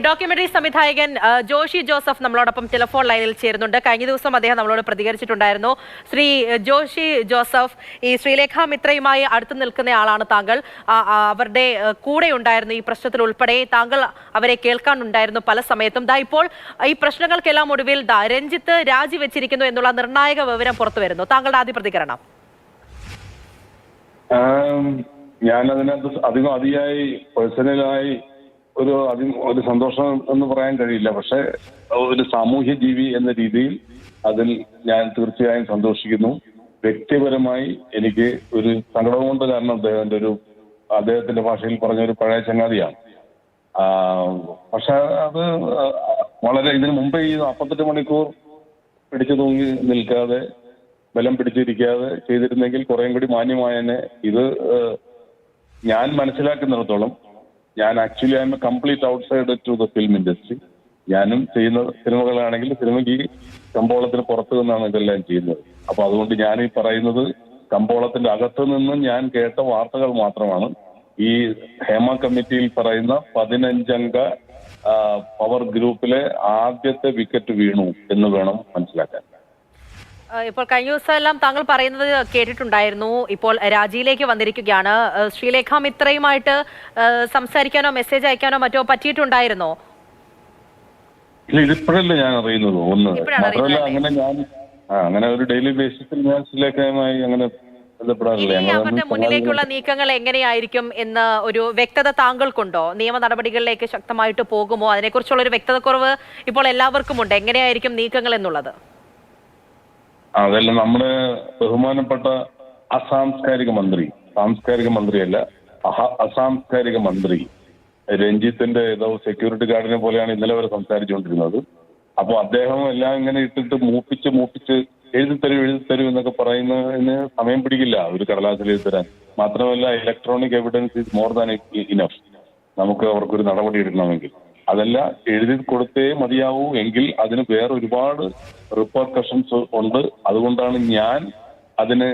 Documentary സംവിധായകൻ Joshi Joseph നമ്മളോടൊപ്പം telephone ലൈനിൽ ചേരുന്നുണ്ട്. കഴിഞ്ഞ ദിവസം അദ്ദേഹം നമ്മളോട് പ്രതികരിച്ചിട്ടുണ്ടായിരുന്നു. ശ്രീ ജോഷി ജോസഫ് ഈ ശ്രീലേഖ മിത്രയുമായി അടുത്ത് നിൽക്കുന്ന ആളാണ് താങ്കൾ. അവരുടെ കൂടെ ഉണ്ടായിരുന്നു ഈ പ്രശ്നത്തിൽ ഉൾപ്പെടെ. താങ്കൾ അവരെ കേൾക്കാനുണ്ടായിരുന്നു പല സമയത്തും. ദാ ഇപ്പോൾ ഈ പ്രശ്നങ്ങൾക്കെല്ലാം ഒടുവിൽ ദാ രഞ്ജിത്ത് രാജിവെച്ചിരിക്കുന്നു എന്നുള്ള നിർണായക വിവരം പുറത്തു വരുന്നു. താങ്കളുടെ ആദ്യ പ്രതികരണം. ഞാൻ അതിനകത്ത് അധികം അതിയായി പേഴ്സണലായി ഒരു അതി ഒരു സന്തോഷം എന്ന് പറയാൻ കഴിയില്ല. പക്ഷെ ഒരു സാമൂഹ്യ ജീവി എന്ന രീതിയിൽ അതിൽ ഞാൻ തീർച്ചയായും സന്തോഷിക്കുന്നു. വ്യക്തിപരമായി എനിക്ക് ഒരു സങ്കടം കൊണ്ട് കാരണം അദ്ദേഹത്തിന്റെ ഒരു അദ്ദേഹത്തിന്റെ ഭാഷയിൽ പറഞ്ഞ ഒരു പഴയ ചങ്ങാതിയാണ്. പക്ഷെ അത് വളരെ ഇതിനു മുമ്പേ ഈ നാൽപ്പത്തെട്ട് മണിക്കൂർ പിടിച്ചു തൂങ്ങി നിൽക്കാതെ ബലം പിടിച്ചിരിക്കാതെ ചെയ്തിരുന്നെങ്കിൽ കുറേം കൂടി മാന്യമായനെ. ഇത് ഞാൻ മനസ്സിലാക്കുന്നിടത്തോളം ഞാൻ actually I am complete outside to the film industry ഞാനും ചെയ്യുന്ന സിനിമകളാണെങ്കിൽ സിനിമയ്ക്ക് കമ്പോളത്തിന് പുറത്തു നിന്നാണ് ഇതെല്ലാം ചെയ്യുന്നത്. അപ്പൊ അതുകൊണ്ട് ഞാൻ ഈ പറയുന്നത് കമ്പോളത്തിന്റെ അകത്ത് നിന്നും ഞാൻ കേട്ട വാർത്തകൾ മാത്രമാണ്. ഈ ഹേമ കമ്മിറ്റിയിൽ പറയുന്ന പതിനഞ്ചംഗ പവർ ഗ്രൂപ്പിലെ ആദ്യത്തെ വിക്കറ്റ് വീണു എന്ന് വേണം മനസ്സിലാക്കാൻ. ഇപ്പോൾ കഴിഞ്ഞ ദിവസം എല്ലാം താങ്കൾ പറയുന്നത് കേട്ടിട്ടുണ്ടായിരുന്നു. ഇപ്പോൾ രാജിയിലേക്ക് വന്നിരിക്കുകയാണ്. ശ്രീലേഖ മിത്രയുമായിട്ട് സംസാരിക്കാനോ മെസ്സേജ് അയക്കാനോ മറ്റോ പറ്റിയിട്ടുണ്ടായിരുന്നോ? ഇല്ല ഇതിപ്പോഴല്ലേ ഞാൻ അറിയുന്നത്. ഒന്ന് മാത്രമല്ല അങ്ങനെ ഞാൻ അങ്ങനെ ഒരു ഡെയിലി ബേസിസിൽ ഞാൻ ശ്രീലേഖയുമായി അങ്ങനെ അവരുടെ മുന്നിലേക്കുള്ള നീക്കങ്ങൾ എങ്ങനെയായിരിക്കും എന്ന് ഒരു വ്യക്തത താങ്കൾക്കുണ്ടോ? നിയമ നടപടികളിലേക്ക് ശക്തമായിട്ട് പോകുമോ? അതിനെക്കുറിച്ചുള്ള ഒരു വ്യക്തതക്കുറവ് ഇപ്പോൾ എല്ലാവർക്കും ഉണ്ട് എങ്ങനെയായിരിക്കും നീക്കങ്ങൾ എന്നുള്ളത്? അതെല്ലാം നമ്മുടെ ബഹുമാനപ്പെട്ട അസാംസ്കാരിക മന്ത്രി സാംസ്കാരിക മന്ത്രിയല്ല അസാംസ്കാരിക മന്ത്രി രഞ്ജിത്തിന്റെ ഏതോ സെക്യൂരിറ്റി ഗാർഡിനെ പോലെയാണ് ഇന്നലെ വരെ സംസാരിച്ചുകൊണ്ടിരുന്നത്. അപ്പോൾ അദ്ദേഹം എല്ലാം ഇങ്ങനെ ഇട്ടിട്ട് മൂപ്പിച്ച് മൂപ്പിച്ച് എഴുതി തരൂ എഴുതി തരൂ എന്നൊക്കെ പറയുന്നതിന് സമയം പിടിക്കില്ല ഒരു കടലാസിൽ എഴുതി തരാൻ. മാത്രമല്ല electronic evidence is more than enough നമുക്ക് അവർക്കൊരു നടപടി എടുക്കണമെങ്കിൽ. അതല്ല എഴുതി കൊടുത്തേ മതിയാവൂ എങ്കിൽ അതിന് വേറെ ഒരുപാട് റിപ്പോർക്കഷൻസ് ഉണ്ട്. അതുകൊണ്ടാണ് ഞാൻ അതിന്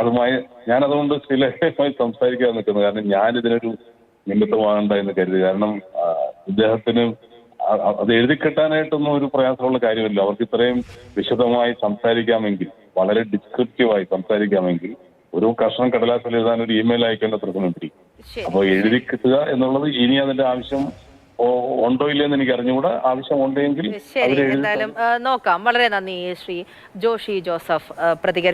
അതുമായി ഞാൻ അതുകൊണ്ട് ശ്രീലേഖയുമായി സംസാരിക്കാൻ നിൽക്കുന്നത്. കാരണം ഞാൻ ഇതിനൊരു നിമിത്തമാകണ്ട എന്ന് കരുതി. കാരണം ഇദ്ദേഹത്തിന് അത് എഴുതി കിട്ടാനായിട്ടൊന്നും ഒരു പ്രയാസമുള്ള കാര്യമില്ല. അവർക്ക് ഇത്രയും വിശദമായി സംസാരിക്കാമെങ്കിൽ വളരെ ഡിസ്ക്രിപ്റ്റീവായി സംസാരിക്കാമെങ്കിൽ ഒരു കഷ്ണം കടലാസിൽ എഴുതാൻ ഒരു ഇമെയിൽ അയക്കേണ്ട പ്രധാനമന്ത്രി അപ്പോൾ എഴുതി കിട്ടുക എന്നുള്ളത് ഇനി അതിന്റെ ആവശ്യം ഉണ്ടോ ഇല്ലെന്ന് എനിക്ക് അറിഞ്ഞുകൂടാ ആവശ്യം ഉണ്ടെങ്കിൽ ശരി എന്തായാലും നോക്കാം. വളരെ നന്ദി ശ്രീ ജോഷി ജോസഫ് പ്രതികരിച്ച